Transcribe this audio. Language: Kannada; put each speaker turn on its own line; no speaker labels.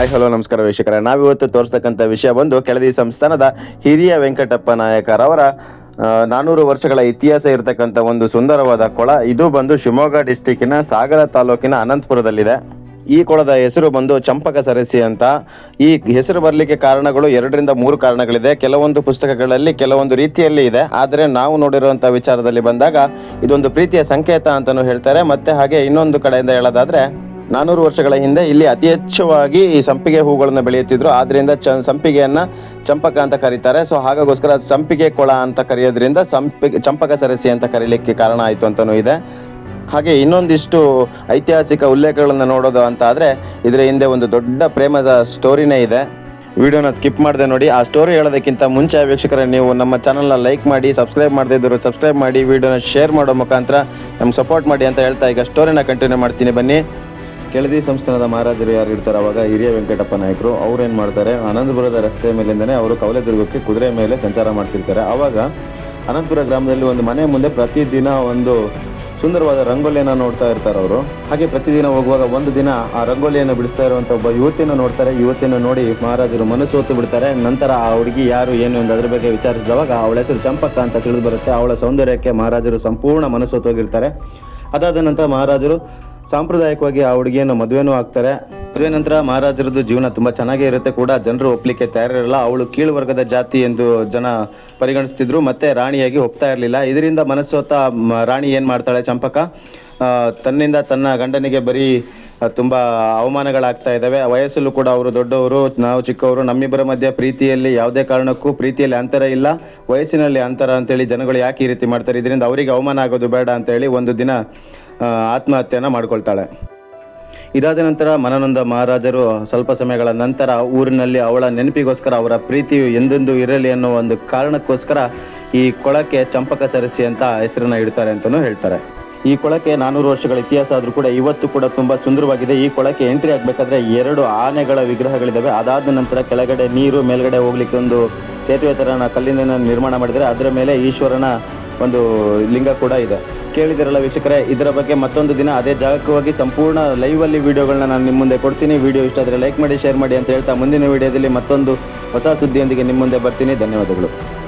ಹಾಯ್ ಹಲೋ ನಮಸ್ಕಾರ ವೀಕ್ಷಕರೇ. ನಾವಿವತ್ತು ತೋರಿಸ್ತಕ್ಕಂಥ ವಿಷಯ ಬಂದು ಕೆಳದಿ ಸಂಸ್ಥಾನದ ಹಿರಿಯ ವೆಂಕಟಪ್ಪ ನಾಯಕರವರ ನಾನೂರು ವರ್ಷಗಳ ಇತಿಹಾಸ ಇರತಕ್ಕಂಥ ಒಂದು ಸುಂದರವಾದ ಕೊಳ. ಇದು ಬಂದು ಶಿವಮೊಗ್ಗ ಡಿಸ್ಟಿಕ್ಕಿನ ಸಾಗರ ತಾಲೂಕಿನ ಅನಂತಪುರದಲ್ಲಿದೆ. ಈ ಕೊಳದ ಹೆಸರು ಬಂದು ಚಂಪಕ ಸರಸಿ ಅಂತ. ಈ ಹೆಸರು ಬರಲಿಕ್ಕೆ ಕಾರಣಗಳು ಎರಡರಿಂದ ಮೂರು ಕಾರಣಗಳಿದೆ. ಕೆಲವೊಂದು ಪುಸ್ತಕಗಳಲ್ಲಿ ಕೆಲವೊಂದು ರೀತಿಯಲ್ಲಿ ಇದೆ. ಆದರೆ ನಾವು ನೋಡಿರುವಂಥ ವಿಚಾರದಲ್ಲಿ ಬಂದಾಗ ಇದೊಂದು ಪ್ರೀತಿಯ ಸಂಕೇತ ಅಂತಲೂ ಹೇಳ್ತಾರೆ. ಮತ್ತೆ ಹಾಗೆ ಇನ್ನೊಂದು ಕಡೆಯಿಂದ ಹೇಳೋದಾದ್ರೆ ನಾನೂರು ವರ್ಷಗಳ ಹಿಂದೆ ಇಲ್ಲಿ ಅತಿ ಹೆಚ್ಚವಾಗಿ ಈ ಸಂಪಿಗೆ ಹೂಗಳನ್ನು ಬೆಳೆಯುತ್ತಿದ್ರು. ಆದ್ರಿಂದ ಚ, ಸಂಪಿಗೆಯನ್ನ ಚಂಪಕ ಅಂತ ಕರೀತಾರೆ. ಸೊ, ಹಾಗಾಗೋಸ್ಕರ ಸಂಪಿಗೆ ಕೊಳ ಅಂತ ಕರೆಯೋದ್ರಿಂದ ಸಂಪಿಗೆ ಚಂಪಕ ಸರಸಿ ಅಂತ ಕರೀಲಿಕ್ಕೆ ಕಾರಣ ಆಯಿತು ಅಂತಲೂ ಇದೆ. ಹಾಗೆ ಇನ್ನೊಂದಿಷ್ಟು ಐತಿಹಾಸಿಕ ಉಲ್ಲೇಖಗಳನ್ನು ನೋಡೋದು ಅಂತ ಆದರೆ ಇದರ ಹಿಂದೆ ಒಂದು ದೊಡ್ಡ ಪ್ರೇಮದ ಸ್ಟೋರಿನೇ ಇದೆ. ವಿಡಿಯೋನ ಸ್ಕಿಪ್ ಮಾಡದೆ ನೋಡಿ. ಆ ಸ್ಟೋರಿ ಹೇಳೋದಕ್ಕಿಂತ ಮುಂಚೆ ವೀಕ್ಷಕರೇ, ನೀವು ನಮ್ಮ ಚಾನಲ್ನ ಲೈಕ್ ಮಾಡಿ, ಸಬ್ಸ್ಕ್ರೈಬ್ ಮಾಡದೇ ಸಬ್ಸ್ಕ್ರೈಬ್ ಮಾಡಿ, ವಿಡಿಯೋನ ಶೇರ್ ಮಾಡೋ ಮುಖಾಂತರ ನಮ್ಗೆ ಸಪೋರ್ಟ್ ಮಾಡಿ ಅಂತ ಹೇಳ್ತಾ ಈಗ ಸ್ಟೋರಿನ ಕಂಟಿನ್ಯೂ ಮಾಡ್ತೀನಿ. ಬನ್ನಿ. ಕೆಳದಿ ಸಂಸ್ಥಾನದ ಮಹಾರಾಜರು ಯಾರು ಇರ್ತಾರೆ ಅವಾಗ ಹಿರಿಯ ವೆಂಕಟಪ್ಪ ನಾಯಕರು ಅವ್ರು ಏನು ಮಾಡ್ತಾರೆ? ಅನಂತಪುರದ ರಸ್ತೆ ಮೇಲಿಂದನೇ ಅವರು ಕವಲೆದುರ್ಗಕ್ಕೆ ಕುದುರೆ ಮೇಲೆ ಸಂಚಾರ ಮಾಡ್ತಿರ್ತಾರೆ. ಅವಾಗ ಅನಂತಪುರ ಗ್ರಾಮದಲ್ಲಿ ಒಂದು ಮನೆ ಮುಂದೆ ಪ್ರತಿದಿನ ಒಂದು ಸುಂದರವಾದ ರಂಗೋಲಿಯನ್ನು ನೋಡ್ತಾ ಇರ್ತಾರೆ ಅವರು. ಹಾಗೆ ಪ್ರತಿದಿನ ಹೋಗುವಾಗ ಒಂದು ದಿನ ಆ ರಂಗೋಲಿಯನ್ನು ಬಿಡಿಸ್ತಾ ಇರುವಂತ ಒಬ್ಬ ಯುವತಿಯನ್ನು ನೋಡ್ತಾರೆ. ಯುವತಿಯನ್ನು ನೋಡಿ ಮಹಾರಾಜರು ಮನಸ್ಸು ಹೊತ್ತು ಬಿಡ್ತಾರೆ. ನಂತರ ಆ ಹುಡುಗಿ ಯಾರು, ಏನು ಎಂದು ಅದ್ರ ಬಗ್ಗೆ ವಿಚಾರಿಸಿದವಾಗ ಅವಳ ಹೆಸರು ಚಂಪಕ್ಕ ಅಂತ ತಿಳಿದು ಬರುತ್ತೆ. ಅವಳ ಸೌಂದರ್ಯಕ್ಕೆ ಮಹಾರಾಜರು ಸಂಪೂರ್ಣ ಮನಸ್ಸು ಹೊತ್ತು ಹೋಗಿರ್ತಾರೆ ಅದಾದ ನಂತರ ಮಹಾರಾಜರು ಸಾಂಪ್ರದಾಯಿಕವಾಗಿ ಆ ಹುಡುಗಿಯನ್ನು ಮದುವೆನೂ ಆಗ್ತಾರೆ. ಮದುವೆ ನಂತರ ಮಹಾರಾಜರದ್ದು ಜೀವನ ತುಂಬಾ ಚೆನ್ನಾಗೇ ಇರುತ್ತೆ ಕೂಡ. ಜನರು ಒಪ್ಲಿಕ್ಕೆ ತಯಾರಿರಲ್ಲ. ಅವಳು ಕೀಳು ವರ್ಗದ ಜಾತಿ ಎಂದು ಜನ ಪರಿಗಣಿಸ್ತಿದ್ರು. ಮತ್ತೆ ರಾಣಿಯಾಗಿ ಒಪ್ತಾ ಇರಲಿಲ್ಲ. ಇದರಿಂದ ಮನಸ್ಸೋತ ರಾಣಿ ಏನ್ ಮಾಡ್ತಾಳೆ ಚಂಪಕ? ತನ್ನಿಂದ ತನ್ನ ಗಂಡನಿಗೆ ಬರೀ ತುಂಬ ಅವಮಾನಗಳಾಗ್ತಾ ಇದ್ದಾವೆ. ವಯಸ್ಸಲ್ಲೂ ಕೂಡ ಅವರು ದೊಡ್ಡವರು, ನಾವು ಚಿಕ್ಕವರು, ನಮ್ಮಿಬ್ಬರ ಮಧ್ಯೆ ಪ್ರೀತಿಯಲ್ಲಿ ಯಾವುದೇ ಕಾರಣಕ್ಕೂ ಪ್ರೀತಿಯಲ್ಲಿ ಅಂತರ ಇಲ್ಲ. ವಯಸ್ಸಿನಲ್ಲಿ ಅಂತರ ಅಂತೇಳಿ ಜನಗಳು ಯಾಕೆ ಈ ರೀತಿ ಮಾಡ್ತಾರೆ? ಇದರಿಂದ ಅವರಿಗೆ ಅವಮಾನ ಆಗೋದು ಬೇಡ ಅಂತೇಳಿ ಒಂದು ದಿನ ಆತ್ಮಹತ್ಯೆಯನ್ನ ಮಾಡಿಕೊಳ್ತಾಳೆ. ಇದಾದ ನಂತರ ಮನನಂದ ಮಹಾರಾಜರು ಸ್ವಲ್ಪ ಸಮಯಗಳ ನಂತರ ಊರಿನಲ್ಲಿ ಅವಳ ನೆನಪಿಗೋಸ್ಕರ, ಅವರ ಪ್ರೀತಿಯು ಎಂದೆಂದೂ ಇರಲಿ ಅನ್ನೋ ಒಂದು ಕಾರಣಕ್ಕೋಸ್ಕರ ಈ ಕೊಳಕ್ಕೆ ಚಂಪಕ ಸರಸಿ ಅಂತ ಹೆಸರನ್ನ ಇಡ್ತಾರೆ ಅಂತಲೂ ಹೇಳ್ತಾರೆ. ಈ ಕೊಳಕ್ಕೆ ನಾನೂರು ವರ್ಷಗಳ ಇತಿಹಾಸ ಆದರೂ ಕೂಡ ಇವತ್ತು ಕೂಡ ತುಂಬಾ ಸುಂದರವಾಗಿದೆ. ಈ ಕೊಳಕ್ಕೆ ಎಂಟ್ರಿ ಆಗಬೇಕಾದ್ರೆ ಎರಡು ಆನೆಗಳ ವಿಗ್ರಹಗಳಿದಾವೆ ಅದಾದ ನಂತರ ಕೆಳಗಡೆ ನೀರು, ಮೇಲ್ಗಡೆ ಹೋಗ್ಲಿಕ್ಕೆ ಒಂದು ಸೇತುವೆ ತರ ಕಲ್ಲಿನ ನಿರ್ಮಾಣ ಮಾಡಿದರೆ, ಅದರ ಮೇಲೆ ಈಶ್ವರನ ಒಂದು ಲಿಂಗ ಕೂಡ ಇದೆ. ಕೇಳಿದಿರಲ್ಲ ವೀಕ್ಷಕರೇ, ಇದರ ಬಗ್ಗೆ ಮತ್ತೊಂದು ದಿನ ಅದೇ ಜಾಗಕ್ಕೆ ಹೋಗಿ ಸಂಪೂರ್ಣ ಲೈವ್ ಅಲ್ಲಿ ವಿಡಿಯೋಗಳನ್ನ ನಾನು ನಿಮ್ಮ ಮುಂದೆ ಕೊಡ್ತೀನಿ. ವಿಡಿಯೋ ಇಷ್ಟ ಆದರೆ ಲೈಕ್ ಮಾಡಿ ಶೇರ್ ಮಾಡಿ ಅಂತ ಹೇಳ್ತಾ ಮುಂದಿನ ವಿಡಿಯೋದಲ್ಲಿ ಮತ್ತೊಂದು ಹೊಸ ಸುದ್ದಿಯೊಂದಿಗೆ ನಿಮ್ಮ ಮುಂದೆ ಬರ್ತೀನಿ. ಧನ್ಯವಾದಗಳು.